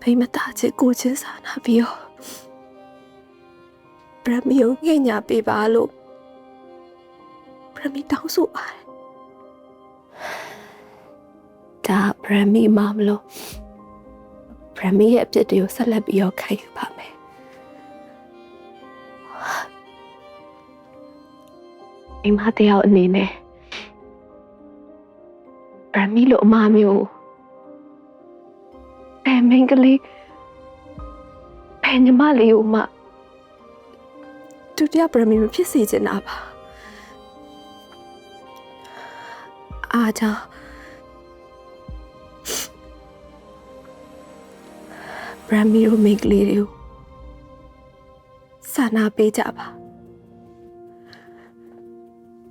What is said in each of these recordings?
ဖိမသားချစ်ကိုချင်းစာနာပြီးတော့ဗရမီကိုငှဲ့ညာပေးပါလို့ဗရမီတောင်းဆိုပါတယ်ဒါဗရမီမမလို့ဗရမီရဲ့အပြစ်တွေကိုဆက်လက်ပြီးတော့ခံယူပါမယ်အိမ်မတယောက်အနေနဲ့ဗရမီလိုအမမျိုး အဲမင်္ဂလေးဖယ်ညီမလေးကိုမှဒုတိယဗရမီမဖြစ်စေချင်တာပါအားကြောင့်ဗရမီတို့မိန်းကလေးတွေကိုစာနာပေးကြပါ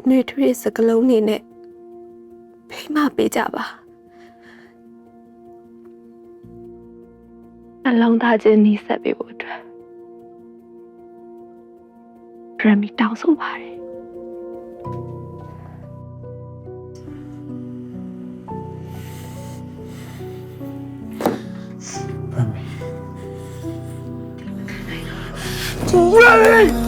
နှွေထွေးစကလုံးနေနဲ့ဖိမပေးကြပါ အလုံးသားချင်းနီးဆက်ပေးဖို့အတွက်ဗရမီတောင်းဆိုပါတယ်ရ